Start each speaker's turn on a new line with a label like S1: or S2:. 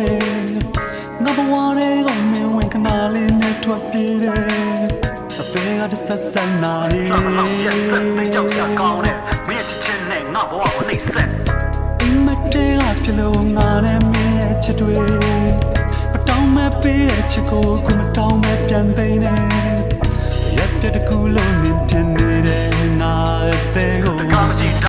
S1: တယ်ငါဘဝတွေကမင်းဝင်ခဏလေးနဲ့ထွက်ပြေးတယ်အပေကတဆတ်ဆန်နာလေးငါမလောက်ရက်ဆက်မကြောက်စရာကောင်းတယ်
S2: မင်းရဲ့ချစ်ချင်းနဲ့ငါဘဝကိုနှိပ်စက်
S1: အမတဲကပြလို့ငါနဲ့မင်းရဲ့ချစ်တွေပတောင်းမဲ့ပေးတဲ့ချစ်ကိုခုမတောင်းမဲ့ပြန်သိမ်းနေရက်ပြတစ်ခုလုံးနဲ့တင်နေတယ်ငါတဲ့ကို